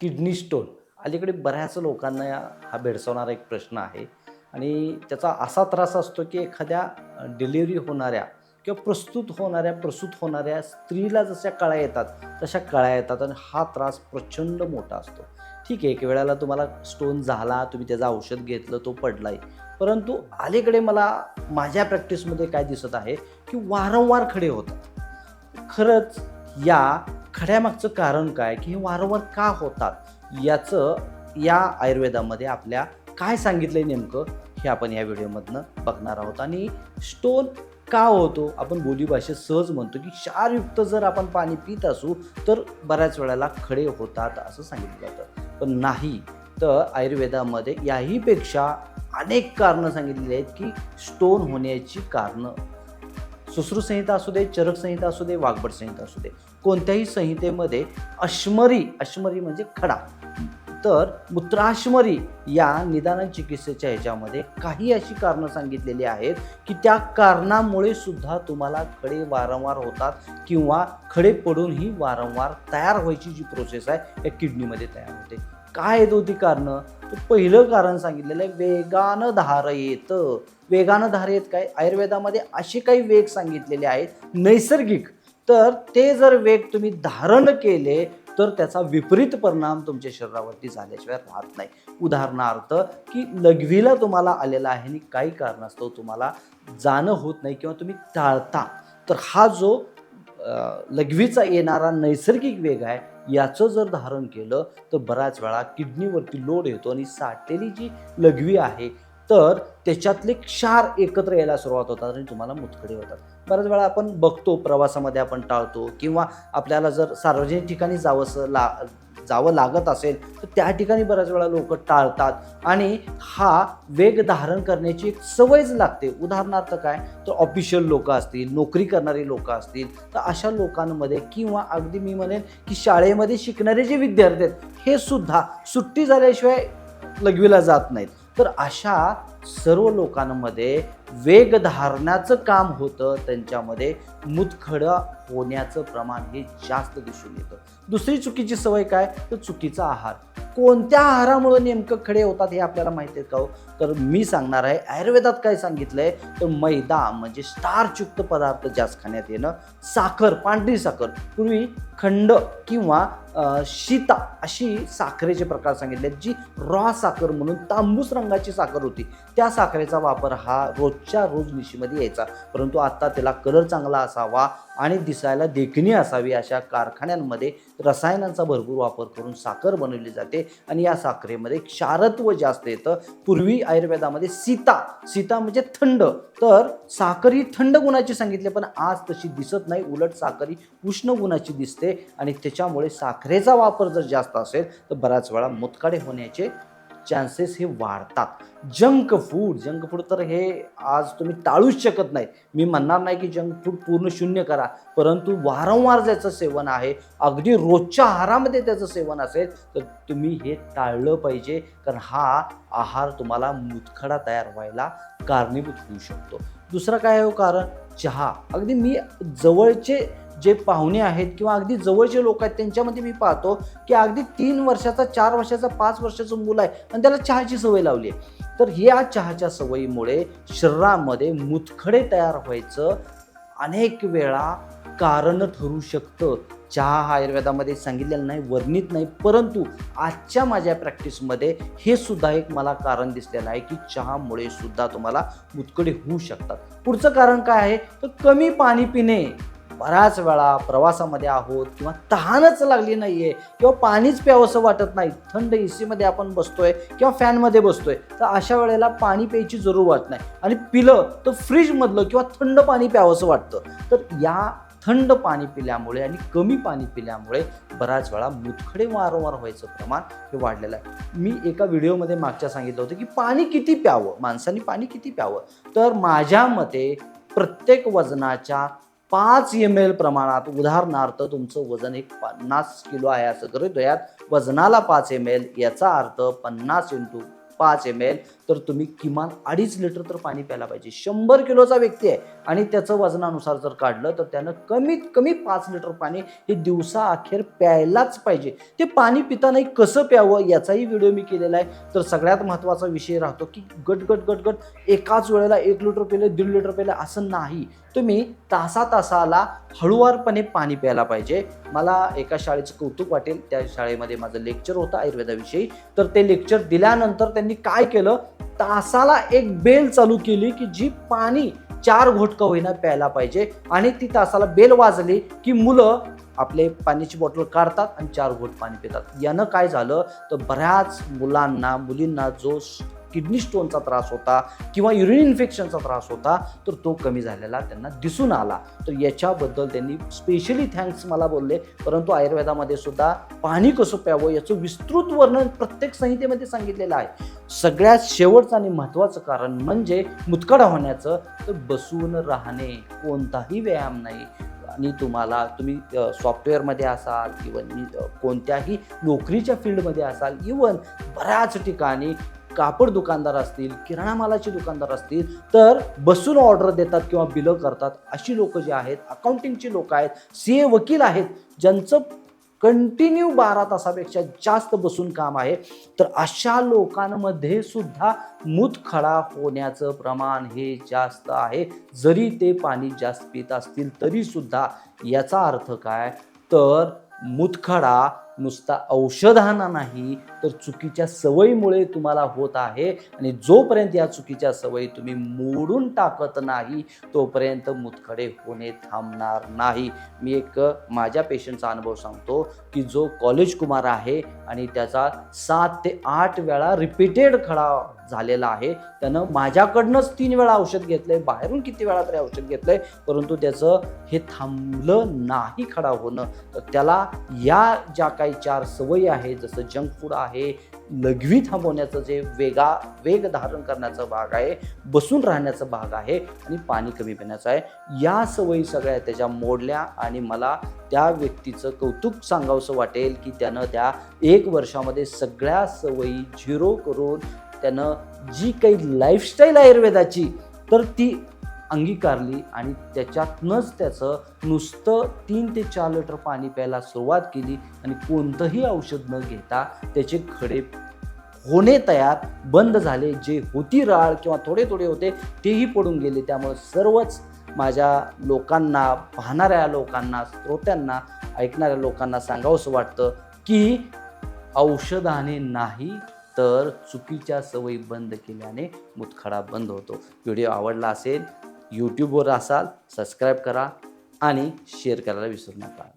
Kidney stone. अलीकडे बऱ्याच लोकांना हा भेडसावणारा एक प्रश्न आहे. आणि त्याचा असा त्रास असतो की एखाद्या डिलिव्हरी होणाऱ्या किंवा प्रस्तुत होणाऱ्या प्रसूत होणाऱ्या स्त्रीला जशा कळ्या येतात तशा कळ्या येतात आणि हा त्रास प्रचंड मोठा असतो. ठीक आहे एक वेळेला तुम्हाला स्टोन झाला तुम्ही त्याचं औषध घेतलं तो पडलाय. परंतु अलीकडे मला माझ्या प्रॅक्टिसमध्ये काय दिसत आहे की वारंवार खडे होतात. खरंच या खड्यामागचं कारण काय? की हे वारंवार का होतात? याचं या आयुर्वेदामध्ये आपल्या काय सांगितलंय नेमकं? हे आपण या व्हिडिओमधनं बघणार आहोत. आणि स्टोन का होतो? आपण बोलीभाषेत सहज म्हणतो की क्षारयुक्त जर आपण पाणी पित असू तर बऱ्याच वेळेला खडे होतात असं सांगितलं जातं. पण नाही तर आयुर्वेदामध्ये याहीपेक्षा अनेक कारणं सांगितलेली आहेत की स्टोन होण्याची कारणं. संहिता असू दे चरक संहिता असू दे वाघबट संहिता असू दे कोणत्याही संहितेमध्ये अश्मरी अश्मरी म्हणजे खडा. तर मूत्राश्मरी या निदान चिकित्सेच्या ह्याच्यामध्ये काही अशी कारणं सांगितलेली आहेत की त्या कारणामुळे सुद्धा तुम्हाला खडे वारंवार होतात किंवा खडे पडूनही वारंवार तयार व्हायची जी प्रोसेस आहे या किडनीमध्ये तयार होते. काय आहेत होती कारणं? तर पहिलं कारण सांगितलेलं आहे वेगानं धार येतं. वेगानं धार येत काय? आयुर्वेदामध्ये असे काही वेग सांगितलेले आहेत नैसर्गिक. तर ते जर वेग तुम्ही धारण केले तर त्याचा विपरीत परिणाम तुमच्या शरीरावरती झाल्याशिवाय राहत नाही. उदाहरणार्थ की लघवीला तुम्हाला आलेला आहे आणि काही कारणास्तव तुम्हाला जाणं होत नाही किंवा तुम्ही टाळता तर हा जो लघवीचा येणारा नैसर्गिक वेग आहे याचं जर धारण केलं तर बऱ्याच वेळा किडनीवरती लोड येतो आणि साठलेली जी लघवी आहे तर त्याच्यातले क्षार एकत्र यायला सुरुवात होतात आणि तुम्हाला मुतखडे होतात. बऱ्याच वेळा आपण बघतो प्रवासामध्ये आपण टाळतो किंवा आपल्याला जर सार्वजनिक ठिकाणी जावंसं ला जावं लागत असेल तर त्या ठिकाणी बऱ्याच वेळा लोक टाळतात आणि हा वेग धारण करण्याची एक सवयच लागते. उदाहरणार्थ काय? तर ऑफिशियल लोक असतील नोकरी करणारी लोक असतील तर अशा लोकांमध्ये किंवा अगदी मी म्हणेन की शाळेमध्ये शिकणारे जे विद्यार्थी आहेत हे सुद्धा सुट्टी झाल्याशिवाय लघवीला जात नाहीत. तर अशा सर्व लोकांमध्ये वेग धारण्याचं काम होतं त्यांच्यामध्ये मुतखडं होण्याचं प्रमाण हे जास्त दिसून येतं. दुसरी चुकीची सवय काय? तर चुकीचा आहार. कोणत्या आहारामुळे नेमकं खडे होतात हे आपल्याला माहिती आहे का हो? तर मी सांगणार आहे आयुर्वेदात काय सांगितलंय? तर मैदा म्हणजे स्टार्चयुक्त पदार्थ जास्त खाण्यात येणं साखर पांढरी साखर पूर्वी खंड किंवा शीता अशी साखरेचे प्रकार सांगितले जी रॉ साखर म्हणून तांबूस रंगाची साखर होती. त्या साखरेचा वापर हा रोजच्या रोज निशीमध्ये यायचा. परंतु आत्ता त्याला कलर चांगला असावा आणि दिसायला देखणी असावी अशा कारखान्यांमध्ये रसायनांचा भरपूर वापर करून साखर बनवली जाते आणि या साखरेमध्ये क्षारत्व जास्त येतं. पूर्वी आयुर्वेदामध्ये सीता सीता म्हणजे थंड. तर साखर ही थंड गुणाची सांगितली पण आज तशी दिसत नाही. उलट साखर ही उष्ण गुणाची दिसते आणि त्याच्यामुळे साखरेचा वापर जर जास्त असेल तर बऱ्याच वेळा मुतकाडे होण्याचे चान्सेस हे वाढतात. जंक फूड जंक फूड तर हे आज तुम्ही टाळूच शकत नाही. मी म्हणणार नाही की जंक फूड पूर्ण शून्य करा परंतु वारंवार ज्याचं सेवन आहे अगदी रोजच्या आहारामध्ये त्याचं सेवन असेल तर तुम्ही हे टाळलं पाहिजे कारण हा आहार तुम्हाला मुतखडा तयार व्हायला कारणीभूत होऊ शकतो. दुसरं काय आहे हो कारण चहा. अगदी मी जवळचे जे पाहुणे आहेत किंवा अगदी जवळचे लोक आहेत त्यांच्यामध्ये मी पाहतो की अगदी तीन वर्षाचा चार वर्षाचा पाच वर्षाचं मुलं आहे आणि त्याला चहाची सवय लावली आहे. तर या चहाच्या सवयीमुळे शरीरामध्ये मुतखडे तयार व्हायचं अनेक वेळा कारण ठरू शकतं. चहा हा आयुर्वेदामध्ये सांगितलेलं नाही वर्णित नाही परंतु आजच्या माझ्या प्रॅक्टिसमध्ये हे सुद्धा एक मला कारण दिसलेलं आहे की चहामुळे सुद्धा तुम्हाला मुतकडे होऊ शकतात. पुढचं कारण काय आहे? तर कमी पाणी पिणे. बऱ्याच वेळा प्रवासामध्ये आहोत किंवा तहानच लागली नाही आहे किंवा पाणीच प्यावंसं वाटत नाही थंड ए सीमध्ये आपण बसतोय किंवा फॅनमध्ये बसतोय तर अशा वेळेला पाणी प्यायची जरूर वाटत नाही. आणि पिलं तर फ्रीजमधलं किंवा थंड पाणी प्यावंसं वाटतं. तर या थंड पाणी पिल्यामुळे आणि कमी पाणी पिल्यामुळे बऱ्याच वेळा मुतखडे वारंवार व्हायचं प्रमाण हे वाढलेलं आहे. मी एका व्हिडिओमध्ये मागच्या सांगितलं होतं की पाणी किती प्यावं? माणसाने पाणी किती प्यावं? तर माझ्या मते प्रत्येक वजनाच्या पाच एम एल प्रमाणात उदाहरणार्थ तुमचं वजन एक पन्नास किलो आहे असं करूया. यात वजनाला पाच एम एल याचा अर्थ पन्नास इंटू पाच एम एल तर तुम्ही किमान अडीच लिटर तर पाणी प्यायला पाहिजे. शंभर किलोचा व्यक्ती आहे आणि त्याचं वजनानुसार जर काढलं तर त्यानं कमीत कमी पाच लिटर पाणी हे दिवसा अखेर प्यायलाच पाहिजे. ते पाणी पितानाही कसं प्यावं याचाही व्हिडिओ मी केलेला आहे. तर सगळ्यात महत्त्वाचा विषय राहतो की गट गट गट गट एकाच वेळेला एक लिटर पिले दीड लिटर पिले असं नाही. तुम्ही तासा तासाला हळुवारपणे पाणी प्यायला पाहिजे. मला एका शाळेचं कौतुक वाटेल. त्या शाळेमध्ये माझं लेक्चर होतं आयुर्वेदाविषयी. तर ते लेक्चर दिल्यानंतर त्यांनी काय केलं? तासाला एक बेल चालू केली की जी पाणी चार घोटकं होईना प्यायला पाहिजे. आणि ती तासाला बेल वाजली की मुलं आपले पाण्याची बॉटल काढतात आणि चार घोट पाणी पितात. यानं काय झालं? तर बऱ्याच मुलांना मुलींना जो किडनी स्टोनचा त्रास होता किंवा युरिन इन्फेक्शनचा त्रास होता तर तो कमी झालेला त्यांना दिसून आला. तर याच्याबद्दल त्यांनी स्पेशली थँक्स मला बोलले. परंतु आयुर्वेदामध्ये सुद्धा पाणी कसं प्यावं याचं विस्तृत वर्णन प्रत्येक संहितेमध्ये सांगितलेलं आहे. सगळ्यात शेवटचं आणि महत्त्वाचं कारण म्हणजे मुतखडा होण्याचं तर बसून राहणे कोणताही व्यायाम नाही. आणि तुम्हाला तुम्ही सॉफ्टवेअरमध्ये असाल किंवा कोणत्याही नोकरीच्या फील्डमध्ये असाल इवन बऱ्याच ठिकाणी कापड दुकानदार असतील किराणा मालाचे दुकानदार असतील तर बसून ऑर्डर देतात किंवा बिलं करतात अशी लोक जी आहेत अकाउंटिंगची लोक आहेत सी ए वकील आहेत ज्यांचं कंटिन्यू बारा तासापेक्षा जास्त बसून काम आहे तर अशा लोकांमध्ये सुद्धा मूतखडा होण्याचं प्रमाण हे जास्त आहे. जरी ते पाणी जास्त पित असतील तरीसुद्धा याचा अर्थ काय? तर मुतखडा नुसता औषधांना नाही तर चुकीच्या सवयीमुळे तुम्हाला होत आहे. आणि जोपर्यंत या चुकीच्या सवयी तुम्ही मोडून टाकत नाही तोपर्यंत मुतखडे होणे थांबणार नाही. मी एक माझ्या पेशंटचा अनुभव सांगतो की जो कॉलेज कुमार आहे आणि त्याचा सात ते आठ वेळा रिपीटेड खडा झालेला आहे. त्यानं माझ्याकडनंच तीन वेळा औषध घेतलंय. बाहेरून किती वेळा तरी औषध घेतलंय. परंतु त्याचं हे थांबलं नाही खडा होणं. तर त्याला या ज्या काही चार सवयी आहेत जसं जंक फूड आहे लघवी थांबवण्याचं जे वेगा वेग धारण करण्याचा भाग आहे बसून राहण्याचा भाग आहे आणि पाणी कमी पिण्याचं आहे. या सवयी सगळ्या त्याच्या मोडल्या आणि मला त्या व्यक्तीचं कौतुक सांगावंसं वाटेल की त्यानं त्या एक वर्षामध्ये सगळ्या सवयी झिरो करून त्यानं जी काही लाईफस्टाईल आयुर्वेदाची तर ती अंगीकारली आणि त्याच्यातनंच त्याचं नुसतं तीन ते चार लिटर पाणी प्यायला सुरुवात केली आणि कोणतंही औषध न घेता त्याचे खडे होणे तयार बंद झाले. जे होती राळ किंवा थोडे थोडे होते तेही पडून गेले. त्यामुळे सर्वच माझ्या लोकांना पाहणाऱ्या लोकांना श्रोत्यांना ऐकणाऱ्या लोकांना सांगावंसं वाटतं की औषधाने नाही तर चुकीच्या सवयी बंद केल्याने मुतखडा बंद होतो. व्हिडिओ आवडला असेल यूट्यूबवर असाल सबस्क्राईब करा आणि शेअर करायला विसरू नका.